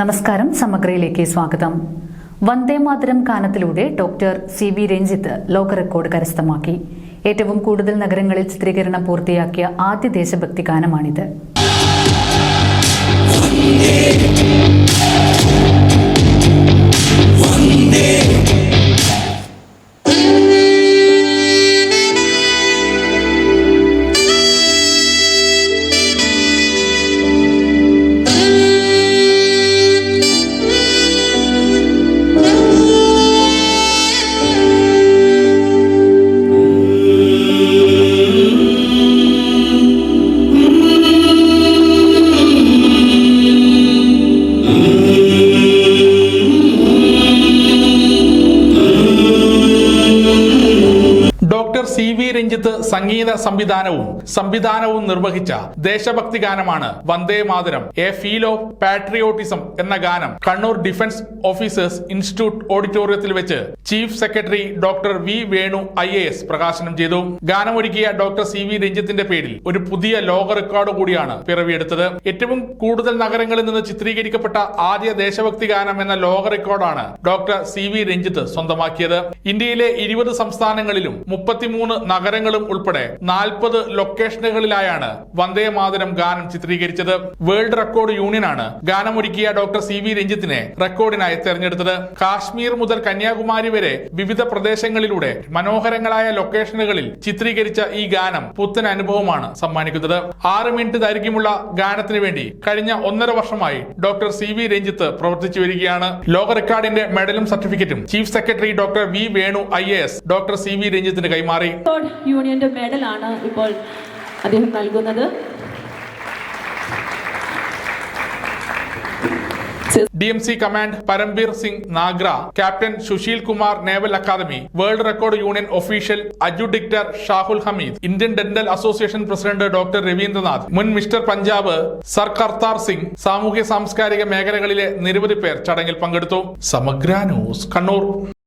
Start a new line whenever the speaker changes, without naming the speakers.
നമസ്കാരം സമഗ്രയിലേക്ക് സ്വാഗതം. വന്ദേ വന്ദേമാതരം ഗാനത്തിലൂടെ ഡോക്ടർ സി വി രഞ്ജിത്ത് ലോക റെക്കോർഡ് കരസ്ഥമാക്കി. ഏറ്റവും കൂടുതൽ നഗരങ്ങളിൽ ചിത്രീകരണം പൂർത്തിയാക്കിയ ആദ്യ ദേശഭക്തി ഗാനമാണിത്.
വി രഞ്ജിത്ത് സംഗീത സംവിധാനവും സംവിധാനവും നിർവഹിച്ച ദേശഭക്തി ഗാനമാണ് Vande Mataram a feel of patriotism എന്ന ഗാനം കണ്ണൂർ ഡിഫൻസ് ഓഫീസേഴ്സ് ഇൻസ്റ്റിറ്റ്യൂട്ട് ഓഡിറ്റോറിയത്തിൽ വെച്ച് chief secretary doctor V Venu I A S പ്രകാശനം ചെയ്തു. ഗാനമൊരുക്കിയ ഡോക്ടർ സി വി രഞ്ജിത്തിന്റെ പേരിൽ ഒരു പുതിയ ലോക റെക്കോർഡ് കൂടിയാണ് പിറവിയെടുത്തത്. ഏറ്റവും കൂടുതൽ നഗരങ്ങളിൽ നിന്ന് ചിത്രീകരിക്കപ്പെട്ട ആദ്യ ദേശഭക്തി ഗാനം എന്ന ലോക റെക്കോർഡാണ് ഡോക്ടർ സി വി രഞ്ജിത്ത് സ്വന്തമാക്കിയത്. ഇന്ത്യയിലെ ഇരുപത് സംസ്ഥാനങ്ങളിലും മുപ്പത്തിമൂന്ന് നഗരങ്ങളും ഉൾപ്പെടെ നാൽപ്പത് ലൊക്കേഷനുകളിലായാണ് വന്ദേ മാതരം ഗാനം ചിത്രീകരിച്ചത്. വേൾഡ് റെക്കോർഡ് യൂണിയനാണ് ഗാനമൊരുക്കിയ ഡോക്ടർ സി വി രഞ്ജിത്തിനെ റെക്കോർഡിനായി തെരഞ്ഞെടുത്തത്. കാശ്മീർ മുതൽ കന്യാകുമാരി വരെ വിവിധ പ്രദേശങ്ങളിലൂടെ മനോഹരങ്ങളായ ലൊക്കേഷനുകളിൽ ചിത്രീകരിച്ച ഈ ഗാനം പുത്തൻ അനുഭവമാണ് സമ്മാനിക്കുന്നത്. ആറ് മിനിറ്റ് ദൈർഘ്യമുള്ള ഗാനത്തിന് വേണ്ടി കഴിഞ്ഞ ഒന്നര വർഷമായി ഡോക്ടർ സി വി രഞ്ജിത്ത് പ്രവർത്തിച്ചു വരികയാണ്. ലോക റെക്കോർഡിന്റെ മെഡലും സർട്ടിഫിക്കറ്റും chief secretary doctor V Venu I doctor C V രഞ്ജിത്തിന് കൈമാറി.
റെക്കോർഡ് യൂണിയന്റെ മെഡലാണ് ഇപ്പോൾ അദ്ദേഹം നൽകുന്നത്.
D M C command Parambir Singh Nagra captain Sushil Kumar naval academy world record union official adjudicator Shahul Hameed Indian dental association president doctor Ravindranath മുൻ mister Punjab sir Kartar Singh സാമൂഹ്യ സാംസ്കാരിക മേഖലകളിലെ നിരവധി പേർ ചടങ്ങിൽ പങ്കെടുത്തു. സമഗ്ര ന്യൂസ് കണ്ണൂർ.